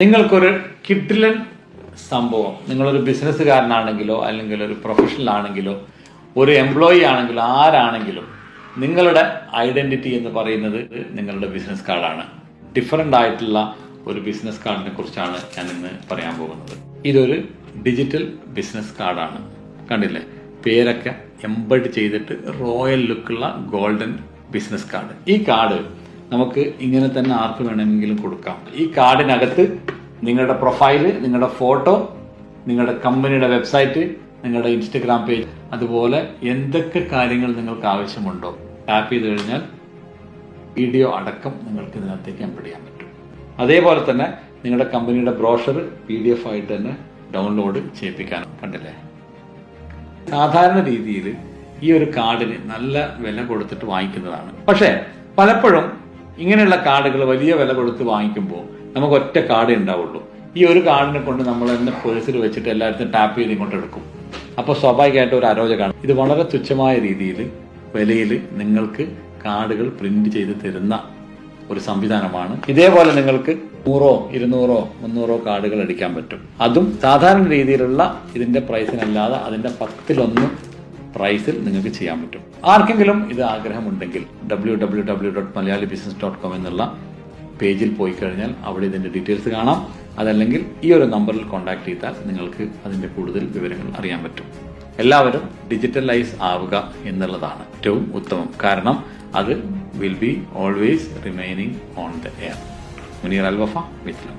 നിങ്ങൾക്കൊരു കിട്ടിലൻ സംഭവം. നിങ്ങളൊരു ബിസിനസ്സുകാരനാണെങ്കിലോ അല്ലെങ്കിൽ ഒരു പ്രൊഫഷണൽ ആണെങ്കിലോ ഒരു എംപ്ലോയി ആണെങ്കിലോ ആരാണെങ്കിലും നിങ്ങളുടെ ഐഡന്റിറ്റി എന്ന് പറയുന്നത് നിങ്ങളുടെ ബിസിനസ് കാർഡാണ് ഡിഫറെന്റ് ആയിട്ടുള്ള ഒരു ബിസിനസ് കാർഡിനെ കുറിച്ചാണ് ഞാൻ ഇന്ന് പറയാൻ പോകുന്നത്. ഇതൊരു ഡിജിറ്റൽ ബിസിനസ് കാർഡാണ് കണ്ടില്ലേ? പേരൊക്കെ എംബഡ് ചെയ്തിട്ട് റോയൽ ലുക്കുള്ള ഗോൾഡൻ ബിസിനസ് കാർഡ് ഈ കാർഡ് നമുക്ക് ഇങ്ങനെ തന്നെ ആർക്ക് വേണമെങ്കിലും കൊടുക്കാം. ഈ കാർഡിനകത്ത് നിങ്ങളുടെ പ്രൊഫൈൽ നിങ്ങളുടെ ഫോട്ടോ നിങ്ങളുടെ കമ്പനിയുടെ വെബ്സൈറ്റ് നിങ്ങളുടെ ഇൻസ്റ്റഗ്രാം പേജ് അതുപോലെ എന്തൊക്കെ കാര്യങ്ങൾ നിങ്ങൾക്ക് ആവശ്യമുണ്ടോ ടാപ്പ് ചെയ്ത് കഴിഞ്ഞാൽ വീഡിയോ അടക്കം നിങ്ങൾക്ക് ഇതിനകത്തേക്ക് എംബഡ് ചെയ്യാൻ പറ്റും. അതേപോലെ തന്നെ നിങ്ങളുടെ കമ്പനിയുടെ ബ്രോഷർ പി ഡി എഫ് ആയിട്ട് തന്നെ ഡൗൺലോഡ് ചെയ്യിപ്പിക്കാൻ കണ്ടില്ലേ? സാധാരണ രീതിയിൽ ഈ ഒരു കാർഡിന് നല്ല വില കൊടുത്തിട്ട് വാങ്ങിക്കുന്നതാണ്. പക്ഷേ പലപ്പോഴും ഇങ്ങനെയുള്ള കാർഡുകൾ വലിയ വില കൊടുത്ത് വാങ്ങിക്കുമ്പോൾ നമുക്ക് ഒറ്റ കാർഡ് ഉണ്ടാവുള്ളൂ. ഈ ഒരു കാർഡിനെ കൊണ്ട് നമ്മൾ തന്നെ പേഴ്സിൽ വെച്ചിട്ട് എല്ലായിടത്തും ടാപ്പ് ചെയ്ത് ഇങ്ങോട്ട് എടുക്കും. അപ്പോൾ സ്വാഭാവികമായിട്ട് ഒരു അരോചകമാണ്. ഇത് വളരെ തുച്ഛമായ രീതിയിൽ വിലയിൽ നിങ്ങൾക്ക് കാർഡുകൾ പ്രിന്റ് ചെയ്ത് തരുന്ന ഒരു സംവിധാനമാണ്. ഇതേപോലെ നിങ്ങൾക്ക് നൂറോ ഇരുന്നൂറോ മുന്നൂറോ കാർഡുകൾ അടിക്കാൻ പറ്റും. അതും സാധാരണ രീതിയിലുള്ള ഇതിന്റെ പ്രൈസിനല്ലാതെ അതിന്റെ പത്തിലൊന്ന് പ്രൈസിൽ നിങ്ങൾക്ക് ചെയ്യാൻ പറ്റും. ആർക്കെങ്കിലും ഇത് ആഗ്രഹമുണ്ടെങ്കിൽ W W W dot Malayali business dot com എന്നുള്ള പേജിൽ പോയി കഴിഞ്ഞാൽ അവിടെ ഇതിന്റെ ഡീറ്റെയിൽസ് കാണാം. അതല്ലെങ്കിൽ ഈ ഒരു നമ്പറിൽ കോൺടാക്ട് ചെയ്താൽ നിങ്ങൾക്ക് അതിന്റെ കൂടുതൽ വിവരങ്ങൾ അറിയാൻ പറ്റും. എല്ലാവരും ഡിജിറ്റലൈസ് ആവുക എന്നുള്ളതാണ് ഏറ്റവും ഉത്തമം. കാരണം അത് will be always remaining on the air Muneer Alwafa with